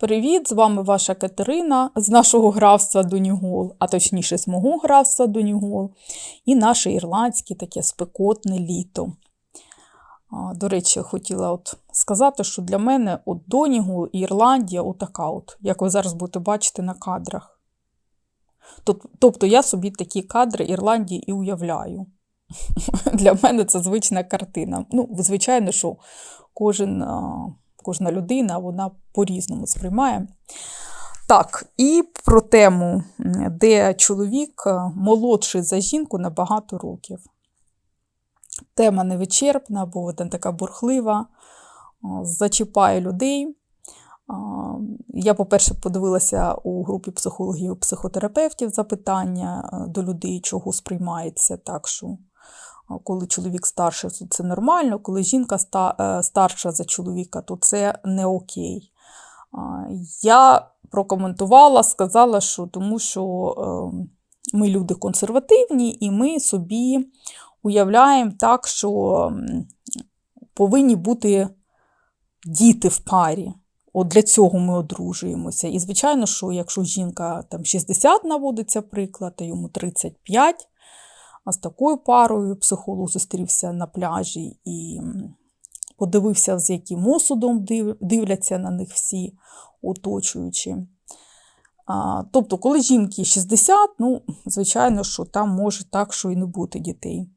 Привіт! З вами ваша Катерина з нашого графства Донігол, а точніше, з мого графства Донігол, і наше ірландське таке спекотне літо. До речі, хотіла от сказати, що для мене от Донігол і Ірландія отака, от, як ви зараз будете бачити на кадрах. Тобто я собі такі кадри Ірландії і уявляю. Для мене це звична картина. Ну, звичайно, що кожен, кожна людина вона по-різному сприймає. Так, і про тему, де чоловік молодший за жінку на багато років. Тема невичерпна, бо вона така бурхлива, зачіпає людей. Я, по-перше, подивилася у групі психологів і психотерапевтів запитання до людей, чого сприймається так, що коли чоловік старший, то це нормально, коли жінка е, старша за чоловіка, то це не окей. Я прокоментувала, сказала, що тому що е, ми люди консервативні, і ми собі уявляємо так, що повинні бути діти в парі. От для цього ми одружуємося. І, звичайно, що якщо жінка там 60 наводиться приклад, а йому 35, а з такою парою психолог зустрівся на пляжі і подивився, з яким осудом див- дивляться на них всі оточуючі. А, тобто, коли жінки 60, ну, звичайно, що там може так, що і не бути дітей.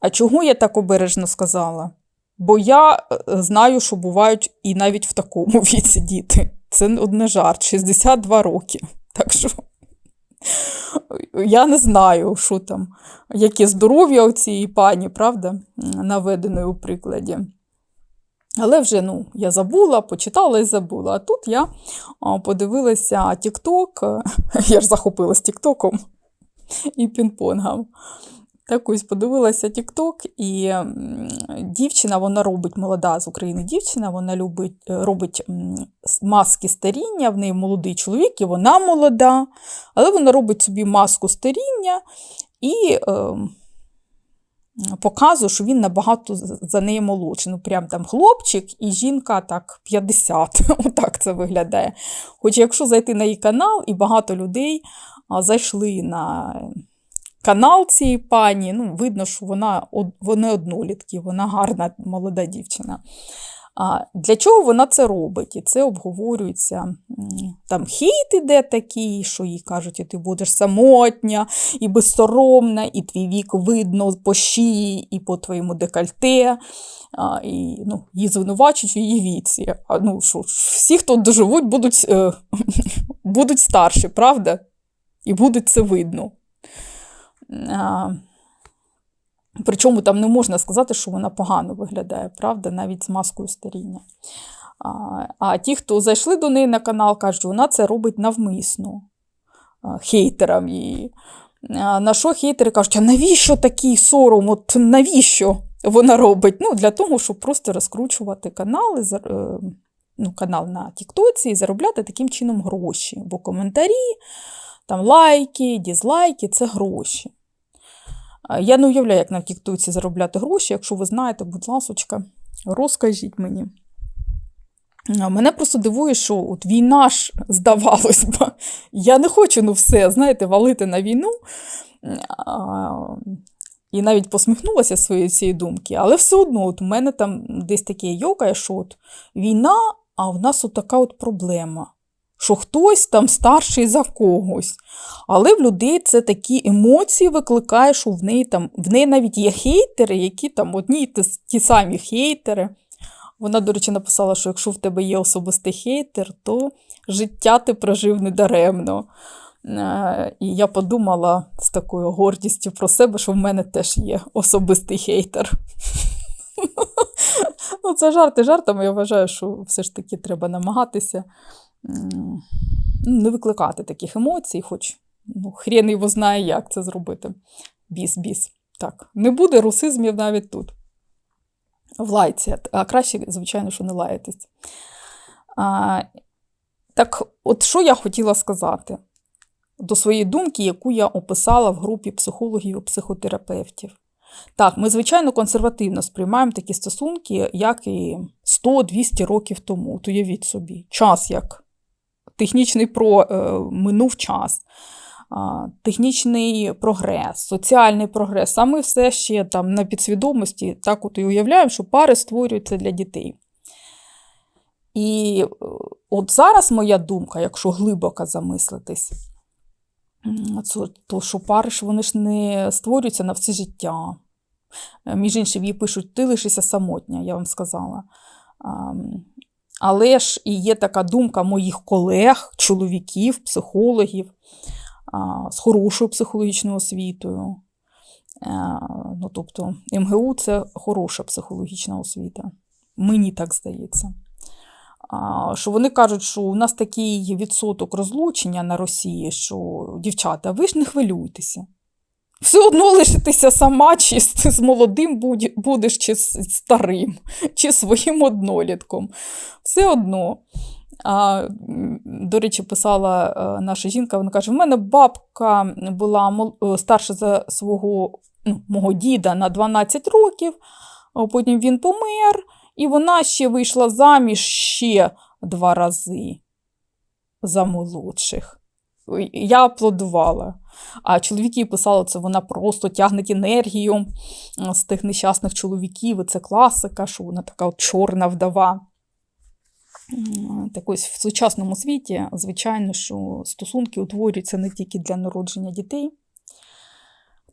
А чого я так обережно сказала? Бо я е, знаю, що бувають і навіть в такому віці діти. Це не жарт, 62 роки. Так що я не знаю, що там, яке здоров'я у цієї пані, правда, наведеної у прикладі. Але вже ну, я забула, почитала і забула. А тут я подивилася тікток, я ж захопилась тіктоком і пінг-понгом. Так ось подивилася TikTok, і дівчина, вона робить молода з України дівчина, вона любить, е, робить маски старіння, в неї молодий чоловік, і вона молода, але вона робить собі маску старіння і е, показує, що він набагато за неї молодший. Ну, прям там хлопчик і жінка так 50. Отак це виглядає. Хоч якщо зайти на її канал, і багато людей зайшли на канал цієї пані, ну, видно, що вона, вони однолітки, вона гарна молода дівчина. А для чого вона це робить? І це обговорюється. Там хейт іде такий, що їй кажуть, і ти будеш самотня, і безсоромна, і твій вік видно по шиї, і по твоєму декольте. А, і, ну, її звинувачують в її віці. А, ну, що, всі, хто доживуть, будуть, е, будуть старші, правда? І буде це видно. Причому там не можна сказати, що вона погано виглядає, правда, навіть з маскою старіння. А, ті, хто зайшли до неї на канал, кажуть, що вона це робить навмисно хейтерам її. На що хейтери кажуть, а навіщо такий сором? От навіщо вона робить? Ну, для того, щоб просто розкручувати канал, і зар- е, ну, канал на Тіктоці і заробляти таким чином гроші. Бо коментарі, там лайки, дізлайки це гроші. Я не уявляю, як на Тіктоці заробляти гроші. Якщо ви знаєте, будь ласочка, розкажіть мені. Мене просто дивує, що от війна ж, здавалось би, я не хочу ну все, знаєте, валити на війну. І навіть посміхнулася своєї цієї думки, але все одно от у мене там десь таке йокає, що от війна, а в нас от така от проблема, що хтось там старший за когось. Але в людей це такі емоції викликає, що в неї там в неї навіть є хейтери, які там одні ті, ті самі хейтери. Вона, до речі, написала, що якщо в тебе є особистий хейтер, то життя ти прожив недаремно. Е, І я подумала з такою гордістю про себе, що в мене теж є особистий хейтер. Ну, це жарти жартами. Я вважаю, що все ж таки треба намагатися не викликати таких емоцій, хоч ну, хрен його знає, як це зробити. Біс-біс. Так, не буде русизмів навіть тут. В а краще, звичайно, що не лаятись. А, так, от що я хотіла сказати до своєї думки, яку я описала в групі психологів і психотерапевтів. Так, ми, звичайно, консервативно сприймаємо такі стосунки, як і 100-200 років тому. От уявіть собі, час як технічний про е, минув час, технічний прогрес, соціальний прогрес. А ми все ще там на підсвідомості так от і уявляємо, що пари створюються для дітей. І е, от зараз моя думка, якщо глибоко замислитись, то, що пари ж вони ж не створюються на все життя. Між іншим, їй пишуть, ти лишися самотня, я вам сказала. Але ж і є така думка моїх колег, чоловіків, психологів з хорошою психологічною освітою. Е, Ну, тобто, МГУ це хороша психологічна освіта. Мені так здається. Що вони кажуть, що у нас такий відсоток розлучення на Росії, що дівчата, ви ж не хвилюйтеся. Все одно лишитися сама, чи з, молодим будеш, чи з старим, чи своїм однолітком. Все одно. А, до речі, писала е, наша жінка, вона каже: в мене бабка була е, старша за свого ну, мого діда на 12 років, потім він помер, і вона ще вийшла заміж ще два рази за молодших. Я аплодувала. А чоловіки писали, це вона просто тягне енергію з тих нещасних чоловіків. І це класика, що вона така от чорна вдова. Так ось в сучасному світі, звичайно, що стосунки утворюються не тільки для народження дітей.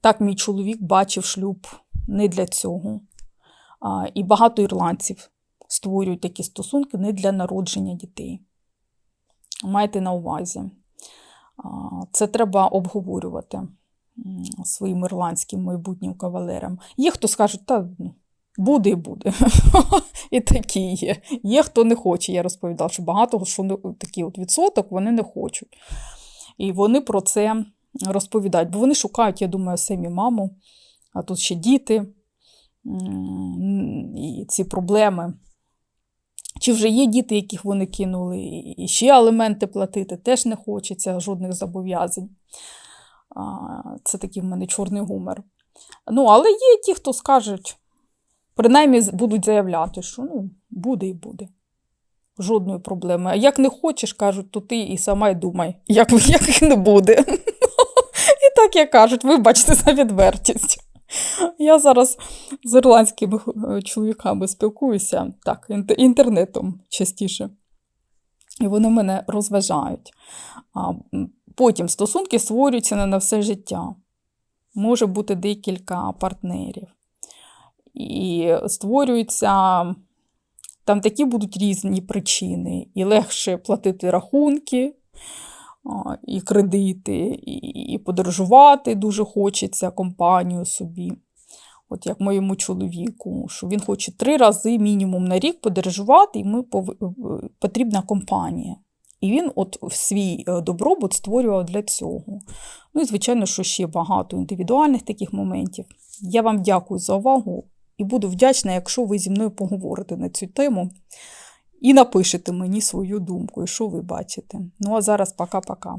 Так, мій чоловік бачив шлюб не для цього. І багато ірландців створюють такі стосунки не для народження дітей. Майте на увазі. Це треба обговорювати своїм ірландським майбутнім кавалерам. Є хто скаже, та ну, буде і буде. І такі є. Є хто не хоче. Я розповідала, що багато що такий от відсоток вони не хочуть. І вони про це розповідають, бо вони шукають, я думаю, самі маму, а тут ще діти і ці проблеми. Чи вже є діти, яких вони кинули, і ще аліменти платити, теж не хочеться жодних зобов'язань. Це такий в мене чорний гумор. Ну, але є ті, хто скажуть, принаймні будуть заявляти, що ну, буде і буде. Жодної проблеми. А як не хочеш, кажуть, то ти і сама й думай, як, як не буде. І так як кажуть, вибачте за відвертість. Я зараз з ірландськими е, чоловіками спілкуюся так, інтернетом частіше. І вони мене розважають. А потім стосунки створюються не на все життя. Може бути декілька партнерів. І створюються там такі будуть різні причини. І легше платити рахунки, і кредити, і, і подорожувати дуже хочеться компанію собі. От як моєму чоловіку, що він хоче три рази мінімум на рік подорожувати, і пов... е, потрібна компанія. І він от свій е, добробут створював для цього. Ну і, звичайно, що ще багато індивідуальних таких моментів. Я вам дякую за увагу і буду вдячна, якщо ви зі мною поговорите на цю тему і напишете мені свою думку, що ви бачите. Ну а зараз пока-пока.